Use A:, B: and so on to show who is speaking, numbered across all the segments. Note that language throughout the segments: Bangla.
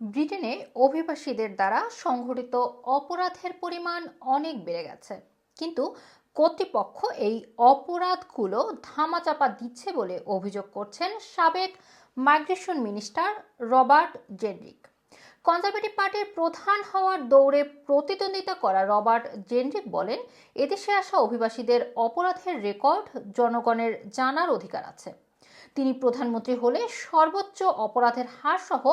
A: ব্রিটেনে অভিবাসীদের দ্বারা সংঘটিত অপরাধের পরিমাণ অনেক বেড়ে গেছে। কিন্তু কর্তৃপক্ষ এই অপরাধগুলো ধামাচাপা দিচ্ছে বলে অভিযোগ করছেন সাবেক migration minister Robert Jenrick. Conservative পার্টির প্রধান হওয়ার দৌড়ে প্রতিদ্বন্দ্বিতা করা রবার্ট জেনরিক বলেন, এদেশে আসা অভিবাসীদের অপরাধের রেকর্ড জনগণের জানার অধিকার আছে। তিনি প্রধানমন্ত্রী হলে সর্বোচ্চ অপরাধের হার সহ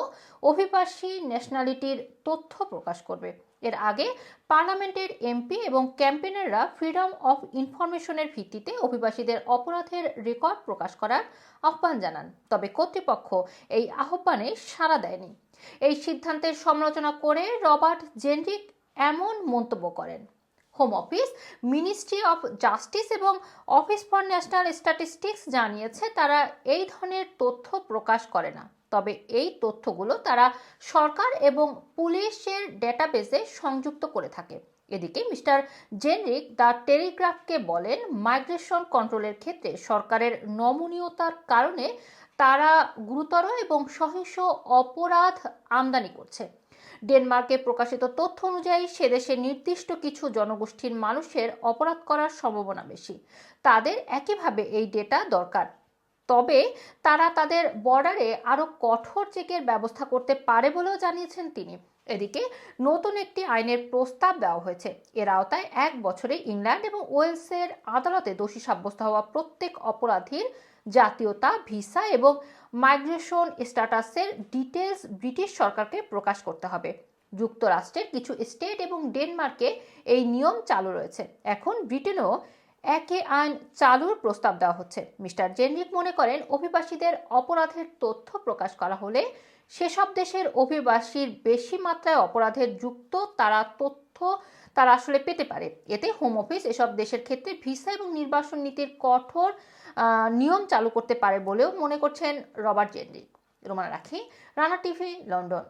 A: অভিবাসী ন্যাশনালিটির তথ্য প্রকাশ করবে। এর আগে পার্লামেন্টের এমপি এবং ক্যাম্পেনাররা ফ্রিডম অফ ইনফরমেশনের ভিত্তিতে অভিবাসীদের অপরাধের রেকর্ড প্রকাশ করার আহ্বান জানান। তবে কর্তৃপক্ষ এই আহ্বানে সাড়া দেয়নি। এই সিদ্ধান্তের সমালোচনা করে রবার্ট জেনরিক এমন মন্তব্য করেন। Home office ministry of justice এবং অফিস ফর ন্যাশনাল স্ট্যাটিস্টিক্স জানিয়েছে তারা এই ধরনের তথ্য প্রকাশ করে না। তবে এই তথ্যগুলো তারা সরকার এবং পুলিশের ডেটাবেসে সংযুক্ত করে থাকে। এদিকে মিস্টার জেনরিক দ্য টেলিগ্রাফকে বলেন মাইগ্রেশন কন্ট্রোলের ক্ষেত্রে সরকারের নমনীয়তার কারণে তারা গুরুতর এবং সহিংস অপরাধ আমদানি করছে। ডেনমার্কে প্রকাশিত তথ্য অনুযায়ী সেদেশে নির্দিষ্ট কিছু জনগোষ্ঠীর মানুষের অপরাধ করার সম্ভাবনা বেশি। তাদের একইভাবে এই ডেটা দরকার। তবে তারা তাদের বর্ডারে আরও কঠোর চেকের ব্যবস্থা করতে পারে বলেও জানিয়েছেন তিনি। এদিকে নতুন একটি আইনের প্রস্তাব দেওয়া হয়েছে। এর আওতায় এক বছরে ইংল্যান্ড এবং ওয়েলসের আদালতে দোষী সাব্যস্ত হওয়া প্রত্যেক অপরাধীর জাতীয়তা, ভিসা এবং মাইগ্রেশন স্ট্যাটাসের ডিটেলস ব্রিটিশ সরকারকে প্রকাশ করতে হবে। যুক্তরাষ্ট্রের কিছু স্টেট এবং ডেনমার্কে এই নিয়ম চালু রয়েছে। এখন ব্রিটেনও একে আইন চালুর প্রস্তাব দেওয়া হচ্ছে। মিস্টার জেনরিক মনে করেন, অভিবাসীদের অপরাধের তথ্য প্রকাশ করা হলে সেসব দেশের অভিবাসীর বেশি মাত্রায় অপরাধের যুক্ত, তারা তথ্য তারা আসলে পেতে পারে। এতে হোম অফিস এসব দেশের ক্ষেত্রে ভিসা এবং নির্বাসন নীতির কঠোর নিয়ম চালু করতে পারে বলেও মনে করছেন রবার্ট জেনরিক রোমানা রাখি, রানা টিভি, লন্ডন।